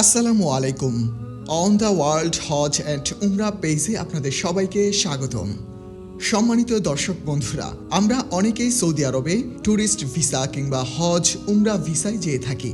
আসসালামু আলাইকুম। On the world Hajj and Umrah পেজে আপনাদের সবাইকে স্বাগতম। সম্মানিত দর্শক বন্ধুরা, আমরা অনেকেই সৌদি আরবে ট্যুরিস্ট ভিসা কিংবা হজ, উমরা ভিসায় যেয়ে থাকি।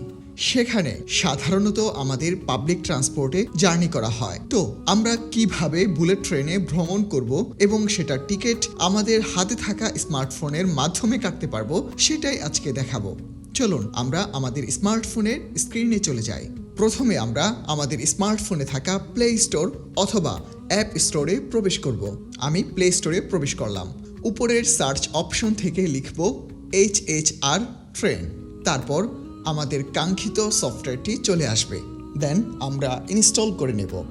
সেখানে সাধারণত আমাদের পাবলিক ট্রান্সপোর্টে জার্নি করা হয়। তো আমরা কীভাবে বুলেট ট্রেনে ভ্রমণ করব এবং সেটার টিকিট আমাদের হাতে থাকা স্মার্টফোনের মাধ্যমে কাটতে পারব, সেটাই আজকে দেখাবো। চলুন, আমরা আমাদের স্মার্টফোনের স্ক্রিনে চলে যাই। প্রথমে আমরা আমাদের স্মার্টফোনে থাকা প্লে স্টোর অথবা অ্যাপ স্টোরে প্রবেশ করব। আমি প্লে স্টোরে প্রবেশ করলাম। উপরের সার্চ অপশন থেকে লিখব এইচ এইচ আর ট্রেন তারপর আমাদের কাঙ্ক্ষিত সফটওয়্যারটি চলে আসবে। দেন আমরা ইনস্টল করে নেব।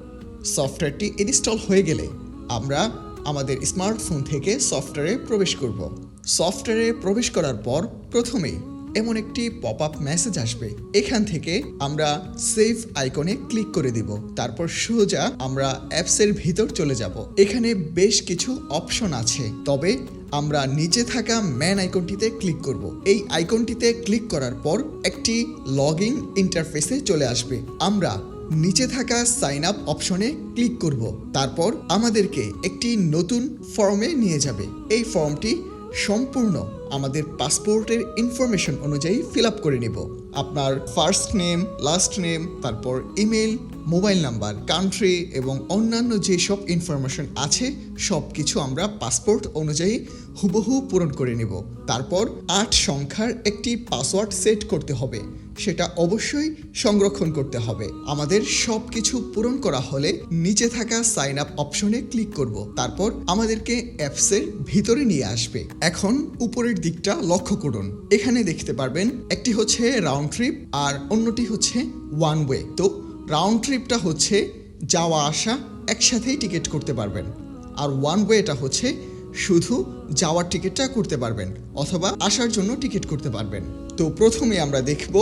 সফটওয়্যারটি ইনস্টল হয়ে গেলে আমরা আমাদের স্মার্টফোন থেকে সফটওয়্যারে প্রবেশ করব। সফটওয়্যারে প্রবেশ করার পর প্রথমেই এমন একটি পপ আপ মেসেজ আসবে। এখান থেকে আমরা সেভ আইকনে ক্লিক করে দিব। তারপর সোজা আমরা অ্যাপসের ভিতর চলে যাব। এখানে বেশ কিছু অপশন আছে। তবে আমরা নিচে থাকা ম্যান আইকনটিতে ক্লিক করব। এই আইকনটিতে ক্লিক করার পর একটি লগ ইন ইন্টারফেসে চলে আসবে। আমরা নিচে থাকা সাইন আপ অপশনে ক্লিক করব। তারপর আমাদেরকে একটি নতুন ফর্মে নিয়ে যাবে। এই ফর্মটি সম্পূর্ণ আমাদের পাসপোর্টের ইনফরমেশন অনুযায়ী ফিল আপ করে নেব। আপনার ফার্স্ট নেম লাস্ট নেম তারপর ইমেল মোবাইল নাম্বার কান্ট্রি এবং অন্যান্য যে সব ইনফরমেশন আছে সব কিছু আমরা পাসপোর্ট অনুযায়ী হুবহু পূরণ করে নেব। তারপর আট সংখ্যার একটি পাসওয়ার্ড সেট করতে হবে। সেটা অবশ্যই সংরক্ষণ করতে হবে। আমাদের সব কিছু পূরণ করা হলে নিচে থাকা সাইন আপ অপশনে ক্লিক করব। তারপর আমাদেরকে অ্যাপসের ভিতরে নিয়ে আসবে। এখন উপরের দিকটা লক্ষ্য করুন। এখানে দেখতে পারবেন, একটি হচ্ছে রাউন্ড ট্রিপ আর অন্যটি হচ্ছে ওয়ান ওয়ে তো রাউন্ড ট্রিপটা হচ্ছে যাওয়া, আসা একসাথেই টিকিট করতে পারবেন। আর ওয়ান ওয়েটা হচ্ছে শুধু যাওয়ার টিকিটটা করতে পারবেন অথবা আসার জন্য টিকিট করতে পারবেন। তো প্রথমে আমরা দেখব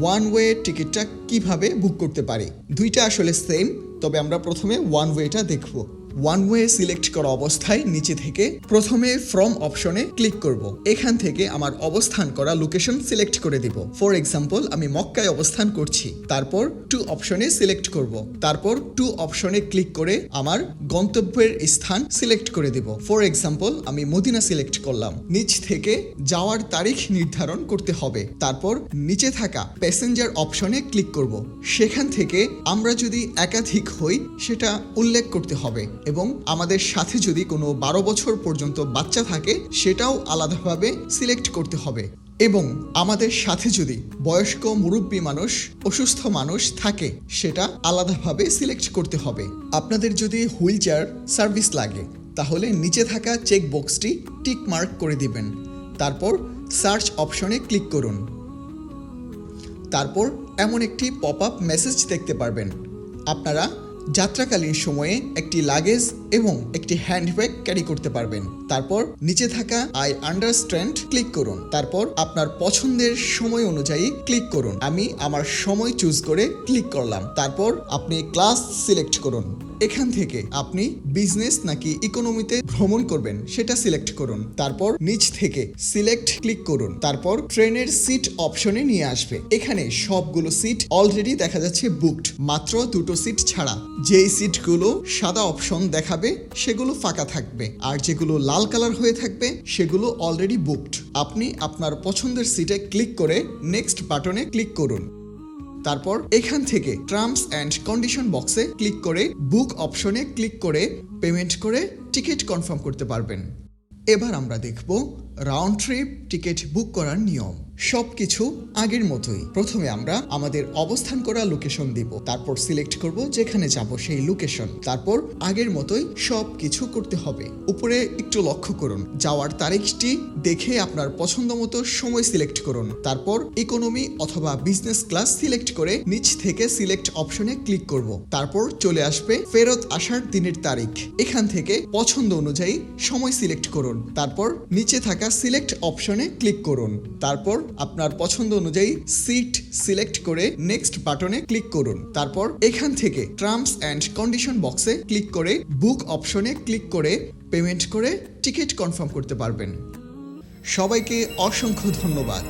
ওয়ান ওয়ে টিকিটটা কীভাবে বুক করতে পারি। দুইটা আসলে সেম তবে আমরা প্রথমে ওয়ান ওয়েটা দেখব। ওয়ান ওয়ে সিলেক্ট করা অবস্থায় নিচে থেকে প্রথমে ফ্রম অপশনে ক্লিক করব। এখান থেকে আমার অবস্থান করা লোকেশন সিলেক্ট করে দিব। ফর এক্সাম্পল আমি মক্কায় অবস্থান করছি। তারপর টু অপশনে সিলেক্ট করব। তারপর টু অপশনে ক্লিক করে আমার গন্তব্যের স্থান সিলেক্ট করে দিব। ফর এক্সাম্পল আমি মদিনা সিলেক্ট করলাম। নিচ থেকে যাওয়ার তারিখ নির্ধারণ করতে হবে। তারপর নিচে থাকা প্যাসেঞ্জার অপশনে ক্লিক করব। সেখান থেকে আমরা যদি একাধিক হই, সেটা উল্লেখ করতে হবে। এবং আমাদের সাথে যদি কোনো বারো বছর পর্যন্ত বাচ্চা থাকে, সেটাও আলাদাভাবে সিলেক্ট করতে হবে। এবং আমাদের সাথে যদি বয়স্ক মুরব্বী মানুষ, অসুস্থ মানুষ থাকে, সেটা আলাদাভাবে সিলেক্ট করতে হবে। আপনাদের যদি হুইল চেয়ার সার্ভিস লাগে, তাহলে নিচে থাকা চেক বক্সটি টিক মার্ক করে দিবেন। তারপর সার্চ অপশনে ক্লিক করুন। তারপর এমন একটি পপ আপ মেসেজ দেখতে পারবেন। আপনারা যাত্রাকালীন সময়ে একটি লাগেজ এবং একটি হ্যান্ডব্যাগ ক্যারি করতে পারবেন। তারপর নিচে থাকা আই আন্ডারস্ট্যান্ড ক্লিক করুন। তারপর আপনার পছন্দের সময় অনুযায়ী ক্লিক করুন। আমি আমার সময় চুজ করে ক্লিক করলাম। তারপর আপনি ক্লাস সিলেক্ট করুন। এখান থেকে আপনি বিজনেস নাকি ইকোনমিতে ভ্রমণ করবেন, সেটা সিলেক্ট করুন। তারপর নিচ থেকে সিলেক্ট ক্লিক করুন। তারপর ট্রেনের সিট অপশনে নিয়ে আসবে। এখানে সবগুলো সিট অলরেডি দেখা যাচ্ছে বুকড মাত্র দুটো সিট ছাড়া। যেই সিটগুলো সাদা অপশন দেখাবে সেগুলো ফাঁকা থাকবে। আর যেগুলো লাল কালার হয়ে থাকবে, সেগুলো অলরেডি বুকড আপনি আপনার পছন্দের সিটে ক্লিক করে নেক্সট বাটনে ক্লিক করুন। তারপর এখান থেকে টার্মস অ্যান্ড কন্ডিশন বক্সে ক্লিক করে বুক অপশনে ক্লিক করে পেমেন্ট করে টিকিট কনফার্ম করতে পারবেন। এবার আমরা দেখব রাউন্ড ট্রিপ টিকিট বুক করার নিয়ম। সব কিছু আগের মতোই। প্রথমে আমরা আমাদের অবস্থান করা লোকেশন দিব। তারপর সিলেক্ট করব যেখানে যাব সেই লোকেশন তারপর আগের মতোই সব কিছু করতে হবে। উপরে একটু লক্ষ্য করুন। যাওয়ার তারিখটি দেখে আপনার পছন্দ মতো সময় সিলেক্ট করুন। তারপর ইকোনমি অথবা বিজনেস ক্লাস সিলেক্ট করে নিচ থেকে সিলেক্ট অপশনে ক্লিক করব। তারপর চলে আসবে ফেরত আসার দিনের তারিখ। এখান থেকে পছন্দ অনুযায়ী সময় সিলেক্ট করুন। তারপর নিচে থাকা সিলেক্ট অপশনে ক্লিক করুন। তারপর আপনার পছন্দ অনুযায়ী সিট সিলেক্ট করে নেক্সট বাটনে ক্লিক করুন। তারপর এখান থেকে টার্মস অ্যান্ড কন্ডিশন বক্সে ক্লিক করে বুক অপশনে ক্লিক করে পেমেন্ট করে টিকিট কনফার্ম করতে পারবেন। সবাইকে অসংখ্য ধন্যবাদ।